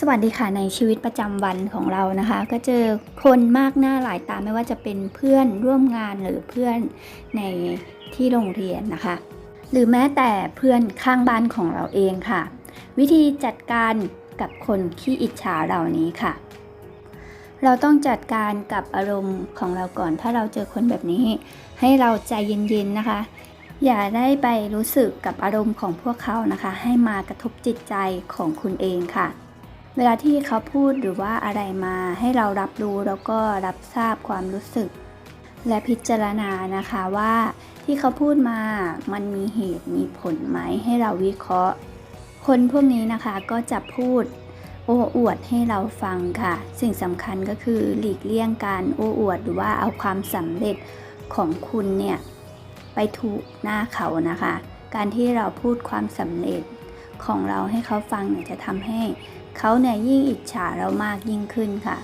สวัสดีค่ะในชีวิตประจำวันของเรานะคะ ก็เจอคนมากหน้าหลายตาไม่ว่าจะเป็นเพื่อนร่วมงานหรือเพื่อนในที่โรงเรียนนะคะ หรือแม้แต่เพื่อนข้างบ้านของเราเองค่ะ วิธีจัดการกับคนขี้อิจฉาเหล่านี้ค่ะ เราต้องจัดการกับอารมณ์ของเราก่อน ถ้าเราเจอคนแบบนี้ ให้เราใจเย็นๆนะคะ อย่าได้ไปรู้สึกกับอารมณ์ของพวกเขานะคะ ให้มากระทบจิตใจของคุณเองค่ะ เวลาที่เขาพูดหรือว่าอะไรมาให้เรารับรู้แล้วก็รับทราบความรู้สึก และพิจารณานะคะว่าที่เขาพูดมามันมีเหตุมีผลไหมให้เราวิเคราะห์ คนพวกนี้นะคะก็จะพูดโอ้อวดให้เราฟังค่ะ สิ่งสำคัญก็คือหลีกเลี่ยงการโอ้อวดหรือว่าเอาความสำเร็จของคุณเนี่ยไปถูกหน้าเขานะคะ การที่เราพูดความสำเร็จของเราให้เขาฟังเนี่ยจะทำให้ เขาเนี่ยยิ่งอิจฉาเรามากยิ่งขึ้นค่ะ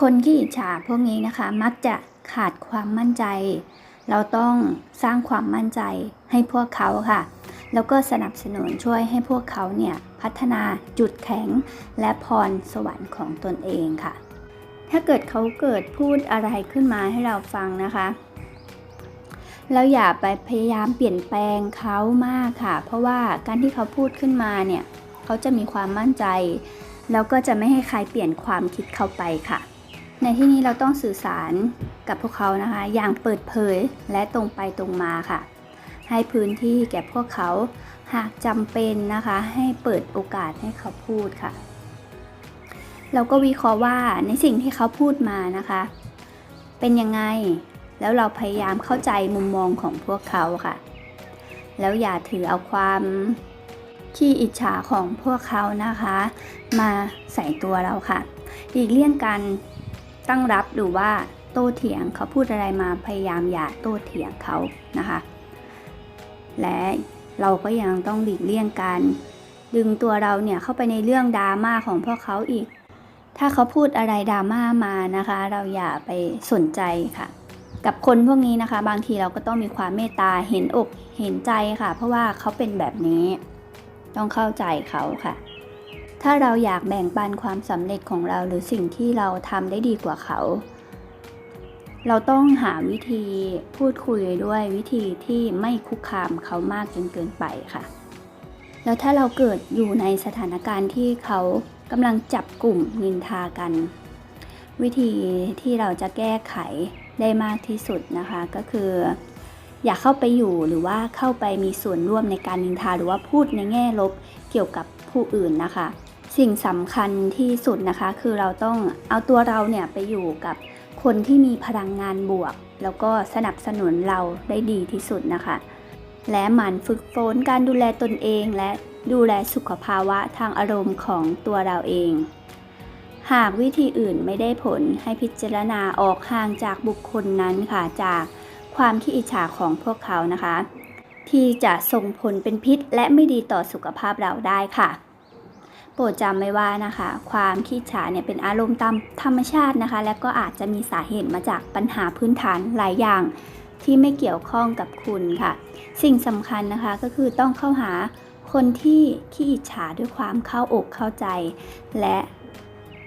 คนที่อิจฉาพวกนี้นะคะ มักจะขาดความมั่นใจ เราต้องสร้างความมั่นใจให้พวกเขาค่ะ แล้วก็สนับสนุนช่วยให้พวกเขาเนี่ยพัฒนาจุดแข็งและพรสวรรค์ของตนเองค่ะ ถ้าเกิดเขาเกิดพูดอะไรขึ้นมาให้เราฟังนะคะเราอย่าไปพยายามเปลี่ยนแปลงเขามากค่ะ เพราะว่าการที่เขาพูดขึ้นมาเนี่ย เขาจะมีความมั่นใจ แล้วก็จะไม่ให้ใครเปลี่ยนความคิดเขาไปค่ะ ในที่นี้เราต้องสื่อสารกับพวกเขานะคะ อย่างเปิดเผยและตรงไปตรงมาค่ะ ให้พื้นที่แก่พวกเขาหากจำเป็นนะคะ ให้เปิดโอกาสให้เขาพูดค่ะเราก็วิเคราะห์ว่าในสิ่งที่เขาพูดมานะคะ เป็นยังไงแล้วเราพยายามเข้าใจมุมมองของพวกเขาค่ะ แล้วอย่าถือเอาความ ขี้อิจฉาของพวกเขานะคะ มาใส่ตัวเราค่ะหลีกเลี่ยงการตั้งรับหรือว่าโต้เถียงเขาพูดอะไรมาพยายามอย่าโต้เถียงเขานะคะ และเราก็ยังต้องหลีกเลี่ยงการดึงตัวเราเนี่ยเข้าไปในเรื่องดราม่าของพวกเขาอีก ถ้าเขาพูดอะไรดราม่ามานะคะ เราอย่าไปสนใจค่ะ กับคนพวกนี้นะคะ บางทีเราก็ต้องมีความเมตตาเห็นอกเห็นใจค่ะ เพราะว่าเขาเป็นแบบนี้ ต้องเข้าใจเขาค่ะ ถ้าเราอยากแบ่งปันความสำเร็จของเราหรือสิ่งที่เราทำได้ดีกว่าเขา เราต้องหาวิธีพูดคุยด้วยวิธีที่ไม่คุกคามเขามากจนเกินไปค่ะ แล้วถ้าเราเกิดอยู่ในสถานการณ์ที่เขากำลังจับกลุ่มนินทากัน วิธีที่เราจะแก้ไขได้มากที่สุดนะคะ ก็คือ อย่าเข้าไปอยู่หรือว่าเข้าไปมีส่วนร่วมในการนินทาหรือว่าพูดในแง่ลบเกี่ยวกับผู้อื่นนะคะ สิ่งสำคัญที่สุดนะคะ คือเราต้องเอาตัวเราเนี่ยไปอยู่กับคนที่มีพลังงานบวก แล้วก็สนับสนุนเราได้ดีที่สุดนะคะ และหมั่นฝึกฝนการดูแลตนเอง และดูแลสุขภาวะทางอารมณ์ของตัวเราเอง หากวิธีอื่นไม่ได้ผลให้พิจารณาออกห่างจากบุคคลนั้นค่ะจาก ความขี้อิจฉาของพวกเขานะคะ ที่จะส่งผลเป็นพิษและไม่ดีต่อสุขภาพเราได้ค่ะโปรดจำไว้ว่านะคะ ความขี้อิจฉาเนี่ยเป็นอารมณ์ตามธรรมชาตินะคะ และก็อาจจะมีสาเหตุมาจากปัญหาพื้นฐานหลายอย่างที่ไม่เกี่ยวข้องกับคุณค่ะ สิ่งสำคัญนะคะก็คือต้องเข้าหาคนที่ขี้อิจฉาด้วยความเข้าอกเข้าใจ และ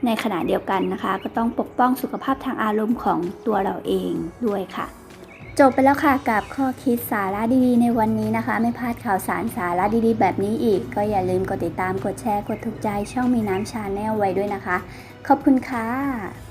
ในขณะเดียวกันนะคะ ก็ต้องปกป้องสุขภาพทางอารมณ์ของตัวเราเองด้วยค่ะ จบไปแล้วค่ะกับข้อคิดสาระดีๆ ในวันนี้นะคะ ไม่พลาดข่าวสารสาระดีๆ แบบนี้อีก ก็อย่าลืมกดติดตามกดแชร์กดถูกใจช่องมีน้ำชาแนลไว้ด้วยนะคะ ขอบคุณค่ะ